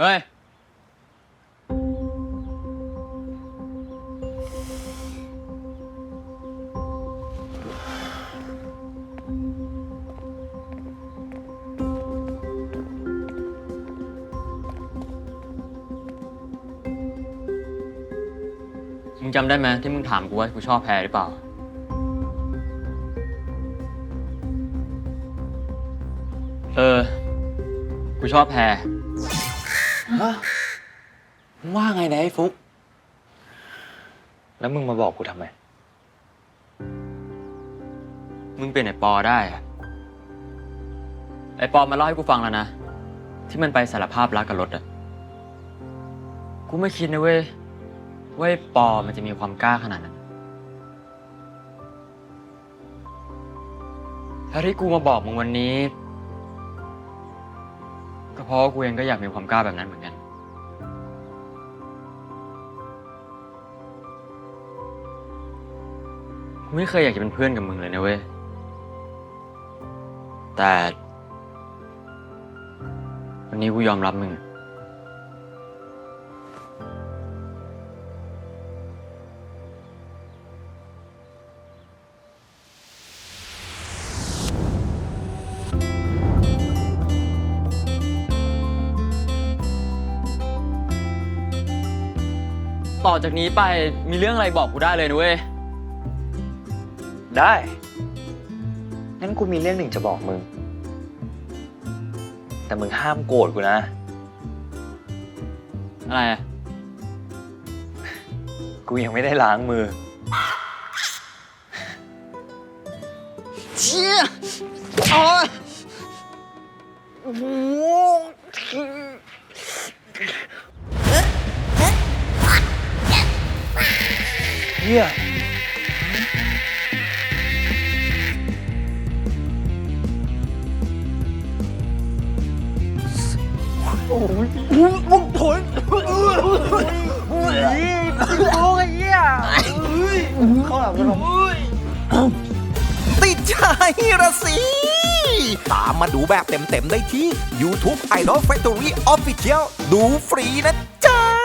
เฮ้ย มึงจำได้ไหมที่มึงถามกูว่ากูชอบแพรหรือเปล่า เออ กูชอบแพร มึงว่าไงนะไอ้ฟุก แล้วมึงมาบอกกูทำไม มึงเป็นไอปอได้อะไอปอมาเล่าให้กูฟังแล้วนะ ที่มันไปสารภาพรักกับรถอะกูไม่คิดนะเว้ยว่าไอปอมันจะมีความกล้าขนาดนั้นแล้วที่กูมาบอกมึงวันนี้ก็ เพราะว่ากูเองก็อยากมีความกล้าแบบนั้นเหมือนกัน กูไม่เคยอยากจะเป็นเพื่อนกับมึงเลยนะเว้ย แต่ วันนี้กูยอมรับมึง ต่อจากนี้ไปมีเรื่องอะไรบอกกูได้เลยนะเว้ย ได้งั้นกูมีเรื่องหนึ่งจะบอกมึง แต่มึงห้ามโกรธกูนะ อะไรอะกูยังไม่ได้ล้างมือ เชี่ยอ๋อโอ้โห เฮียมึงถอยโอ้ยโอ้ยโอ้ยเหี้ยเข้าหลังกันหรอติดใจระสิตามมาดูแบบเต็มๆได้ที่ YouTube Idol Factory Official ดูฟรีนะจ๊ะ